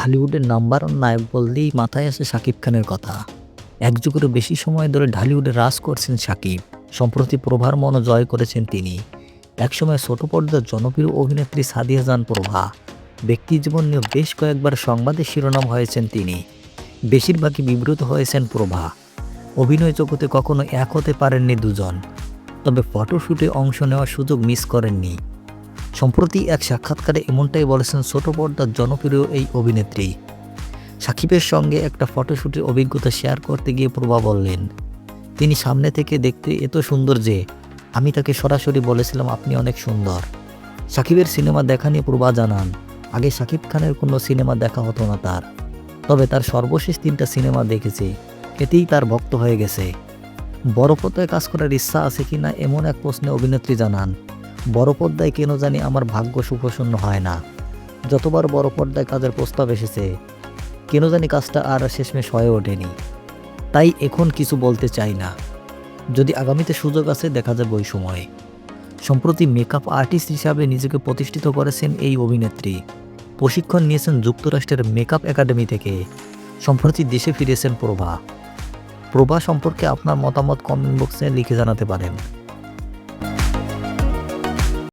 ঢালিউডের number one নায়ক বললেই মাথায় আসে শাকিব খানের কথা। এক যুগেরও বেশি সময় ধরে ঢালিউডে রাজ করছেন শাকিব। সম্প্রতি প্রভার মনও জয় করেছেন তিনি। একসময় ছোট পর্দার জনপ্রিয় অভিনেত্রী সাদিয়া জান প্রভা। ব্যক্তি জীবন নিয়ে বেশ কয়েকবার সংবাদের শিরোনাম হয়েছেন তিনি। বেশিরভাগই বিব্রত হয়েছেন প্রভা। অভিনয় জগতে কখনো এক হতে পারেননি দুজন। তবে ফটোশ্যুটে অংশ নেওয়ার সুযোগ মিস করেননি। সম্প্রতি এক সাক্ষাৎকারে এমনটাই বলেছেন ছোট পর্দার জনপ্রিয় এই অভিনেত্রী। সাকিবের সঙ্গে একটা ফটোশ্যুটের অভিজ্ঞতা শেয়ার করতে গিয়ে প্রভা বললেন, তিনি সামনে থেকে দেখতে এত সুন্দর যে, আমি তাকে সরাসরি বলেছিলাম আপনি অনেক সুন্দর। সাকিবের সিনেমা দেখা নিয়ে প্রভা জানান, আগে সাকিব খানের কোনো সিনেমা দেখা হতো না তার। তবে তার সর্বশেষ তিনটা সিনেমা দেখেছে, এতেই তার ভক্ত হয়ে গেছে। বড় কাজ করার ইচ্ছা আছে কি না এমন এক প্রশ্নে অভিনেত্রী জানান বড় পর্দায় কেন জানি আমার ভাগ্য সুপ্রসন্ন হয় না। যতবার বড় পর্দায় কাজের প্রস্তাব এসেছে, কেন জানি কাজটা আর শেষমেশ হয়ে ওঠেনি। তাই এখন কিছু বলতে চাই না। যদি আগামীতে সুযোগ আছে, দেখা যাবে ওই সময়। সম্প্রতি মেকআপ আর্টিস্ট হিসাবে নিজেকে প্রতিষ্ঠিত করেছেন এই অভিনেত্রী। প্রশিক্ষণ নিয়েছেন যুক্তরাষ্ট্রের মেকআপ একাডেমি থেকে। সম্প্রতি দেশে ফিরেছেন প্রভা। প্রভা সম্পর্কে আপনার মতামত কমেন্ট বক্সে লিখে জানাতে পারেন।